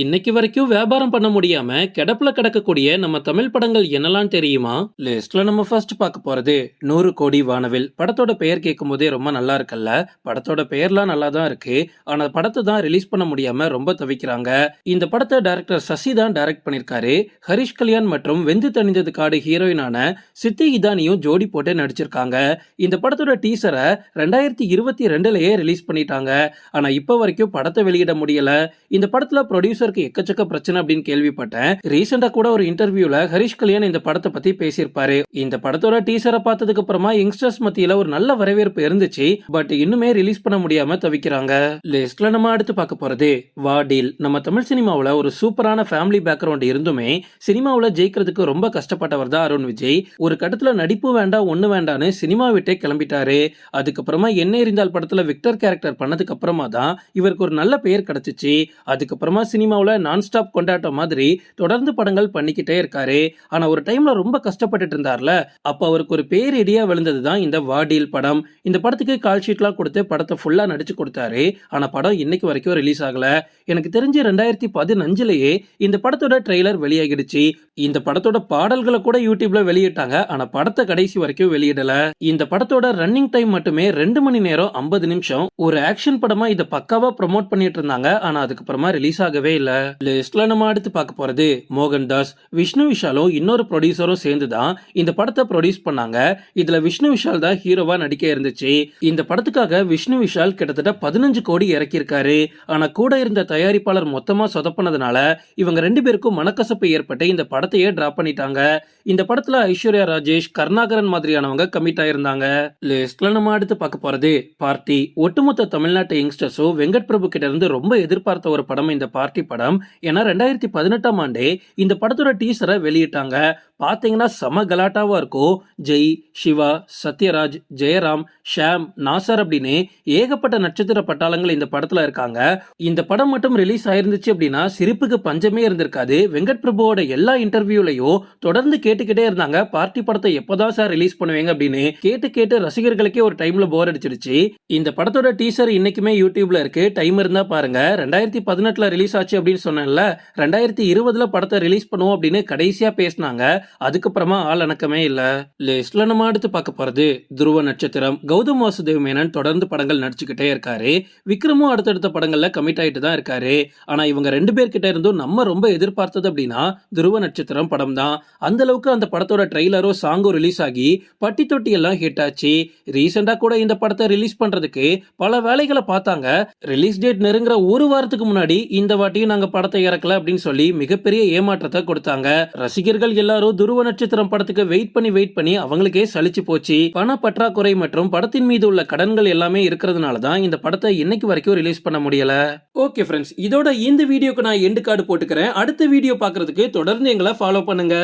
இன்னைக்கு வரைக்கும் வியாபாரம் பண்ண முடியாம கிடப்புல கிடக்கக்கூடிய நம்ம தமிழ் படங்கள் என்னலாம் தெரியுமா? லிஸ்ட்ல நம்ம ஃபர்ஸ்ட் பார்க்க போறது நூறு கோடி வானவில். படத்தோட பெயர் கேட்கும் போதே ரொம்ப நல்லா இருக்குல்ல? படத்தோட பெயர்லாம் நல்லா தான் இருக்கு. ஆனா படத்தை தான் ரிலீஸ் பண்ண முடியாம ரொம்ப தவிக்கிறாங்க. இந்த படத்தை டைரக்டர் சசி தான் டைரக்ட் பண்ணிருக்காரு. ஹரிஷ் கல்யாண் மற்றும் வெந்து தணிந்தது காடு ஹீரோயினான சித்தி இதானியும் ஜோடி போட்டு நடிச்சிருக்காங்க. இந்த படத்தோட டீசரை ரெண்டாயிரத்தி இருபத்தி ரெண்டுலயே ரிலீஸ் பண்ணிட்டாங்க. ஆனா இப்ப வரைக்கும் படத்தை வெளியிட முடியல. இந்த படத்துல ப்ரொடியூசருக்கு எக்கச்சக்க பிரச்சனை அப்படின்னு கேள்விப்பட்டேன். ரீசெண்டா கூட ஒரு இன்டர்வியூல ஹரிஷ் கல்யாண் இந்த படத்தை பத்தி பேசியிருப்பாரு. இந்த படத்தோட டீசரை பார்த்ததுக்கு அப்புறமா யங்ஸ்டர்ஸ் மத்தியில ஒரு நல்ல வரவேற்பு இருந்துச்சு. பட் இன்னுமே ரிலீஸ் பண்ண முடியாம தவிக்கிறாங்க. லிஸ்ட்ல நம்ம அடுத்து பார்க்க போறது. வாடில் நம்ம தமிழ் சினிமாவுல ஒரு சூப்பரான ஃபேமிலி பேக்ரவுண்ட் இருந்துமே சினிமாவுல ஜெயிக்கிறதுக்கு ரொம்ப கஷ்டப்பட்டவர் தான் அருண் விஜய். ஒரு கட்டத்துல நடிப்பு வேண்டாம் ஒண்ணு வேண்டான்னு சினிமா விட்டே கிளம்பிட்டாரு. அதுக்கப்புறமா என்ன இருந்தால் படத்துல விக்டர் கேரக்டர் பண்ணதுக்கு அப்புறமா தான் இவருக்கு ஒரு நல்ல பெயர் கிடைச்சிச்சு. அதுக்கப்புறமா சினிமா சினிமாவில் நான் ஸ்டாப் கொண்டாட்டம் மாதிரி தொடர்ந்து படங்கள் பண்ணிக்கிட்டே இருக்காரு. ஆனால் ஒரு டைமில் ரொம்ப கஷ்டப்பட்டுட்டு இருந்தார்ல. அப்போ அவருக்கு ஒரு பேரிடியாக விழுந்தது தான் இந்த வாடில் படம். இந்த படத்துக்கு கால் ஷீட்லாம் கொடுத்து படத்தை ஃபுல்லாக நடிச்சு கொடுத்தாரு. ஆனால் படம் இன்னைக்கு வரைக்கும் ரிலீஸ் ஆகல. எனக்கு தெரிஞ்சு ரெண்டாயிரத்தி பதினஞ்சுலேயே இந்த படத்தோட ட்ரெய்லர் வெளியாகிடுச்சு. இந்த படத்தோட பாடல்களை கூட யூடியூப்ல வெளியிட்டாங்க. ஆனா படத்தை கடைசி வரைக்கும் வெளியிடல. இந்த படத்தோட ரன்னிங் டைம் மட்டுமே ரெண்டு மணி நேரம் ஐம்பது நிமிஷம். ஒரு ஆக்ஷன் படமா இதை பக்காவா ப்ரோமோட் பண்ணிட்டு இருந்தாங்க. ஆனா அதுக்கப்புறமா ரிலீஸ் ஆகவே இல்ல. லிஸ்ட்ல நம்ம அடுத்து பார்க்க போறது மோகன்தாஸ் விஷ்ணு விஷாலும் இன்னொரு ப்ரொடியூசரும் சேர்ந்து தான் இந்த படத்தை ப்ரொடியூஸ் பண்ணாங்க. இதுல விஷ்ணு விஷால் தான் ஹீரோவா நடிக்க இருந்துச்சு. இந்த படத்துக்காக விஷ்ணு விஷால் கிட்டத்தட்ட பதினஞ்சு கோடி இறக்கியிருக்காரு. ஆனா கூட இருந்த தயாரிப்பாளர் மொத்தமா சொதப்பினதுனால இவங்க ரெண்டு பேருக்கும் மனக்கசப்பு ஏற்பட்டு இந்த படத்தையே டிராப் பண்ணிட்டாங்க. இந்த படத்துல ஐஸ்வர்யா ராஜேஷ் கருணாகரன் மாதிரியானவங்க கமிட் ஆயிருந்தாங்க. லிஸ்ட்ல நம்ம அடுத்து பார்க்க போறது பார்ட்டி. ஒட்டுமொத்த தமிழ்நாட்டு யங்ஸ்டர்ஸும் வெங்கட் பிரபு கிட்ட இருந்து ரொம்ப எதிர்பார்த்த ஒரு படம் இந்த பார்ட்டி படம். ஏன்னா ரெண்டாயிரத்தி பதினெட்டாம் ஆண்டே இந்த படத்தோட டீசரை வெளியிட்டாங்க. பார்த்தீங்கன்னா செம கலாட்டாவாக இருக்கும் ஜெய் சிவா சத்யராஜ் ஜெயராம் ஷாம் நாசர் அப்படின்னு ஏகப்பட்ட நட்சத்திர பட்டாளங்கள் இந்த படத்தில் இருக்காங்க. இந்த படம் மட்டும் ரிலீஸ் ஆயிருந்துச்சு அப்படின்னா சிரிப்புக்கு பஞ்சமே இருந்திருக்காது. வெங்கட் பிரபுவோட எல்லா இன்டர்வியூலையும் தொடர்ந்து கேட்டுக்கிட்டே இருந்தாங்க. பார்ட்டி படத்தை எப்போதான் சார் ரிலீஸ் பண்ணுவீங்க அப்படின்னு கேட்டு கேட்டு ரசிகர்களுக்கே ஒரு டைம்ல போர் அடிச்சிருச்சு. இந்த படத்தோட டீசர் இன்னைக்குமே யூடியூப்ல இருக்கு. டைம் இருந்தா பாருங்க. ரெண்டாயிரத்தி பதினெட்டுல ரிலீஸ் ஆச்சு அப்படின்னு சொன்னேன்ல. ரெண்டாயிரத்தி இருபதுல படத்தை ரிலீஸ் பண்ணுவோம் அப்படின்னு கடைசியா பேசினாங்க. அதுக்கப்புறமா ஆள் அணக்கமே இல்ல. லிஸ்ட்ல நம்ம அடுத்து பார்க்க போறது துருவ நட்சத்திரம். கௌதம் வாசுதேவ் மேனன் தொடர்ந்து படங்கள் நடிச்சுக்கிட்டே இருக்காரு. விக்ரமும் அடுத்தடுத்த படங்கள்ல கமிட் ஆயிட்டு தான் இருக்காரு. ஆனா இவங்க ரெண்டு பேர்கிட்ட இருந்தும் நம்ம ரொம்ப எதிர்பார்த்தது அப்படின்னா துருவ நட்சத்திரம் படம் தான். அந்த அளவுக்கு அந்த படத்தோட ட்ரெய்லரோ சாங்கும் ரிலீஸ் ஆகி பட்டி தொட்டி எல்லாம் ஹிட் ஆச்சு ரீசெண்டா கூட இந்த படத்தை ரிலீஸ் பண்றதுக்கு பல வேலைகளை பார்த்தாங்க. ரிலீஸ் டேட் நெருங்குற ஒரு வாரத்துக்கு முன்னாடி இந்த வாட்டியும் நாங்க படத்தை இறக்கல அப்படின்னு சொல்லி மிகப்பெரிய ஏமாற்றத்தை கொடுத்தாங்க. ரசிகர்கள் எல்லாரும் துருவ நட்சத்திரம் படத்துக்கு வெயிட் பண்ணி வெயிட் பண்ணி அவங்களுக்கே சலிச்சு போச்சு. பண பற்றாக்குறை மற்றும் படத்தின் மீது உள்ள கடன்கள் எல்லாமே இருக்கிறதுனால தான் இந்த படத்தை இன்னைக்கு வரைக்கும் ரிலீஸ் பண்ண முடியல. ஓகே ஃப்ரெண்ட்ஸ் இதோட இந்த வீடியோக்கு நான் எண்டு கார்டு போட்டுக்கிறேன். அடுத்த வீடியோ பார்க்கறதுக்கு தொடர்ந்து எங்களை ஃபாலோ பண்ணுங்க.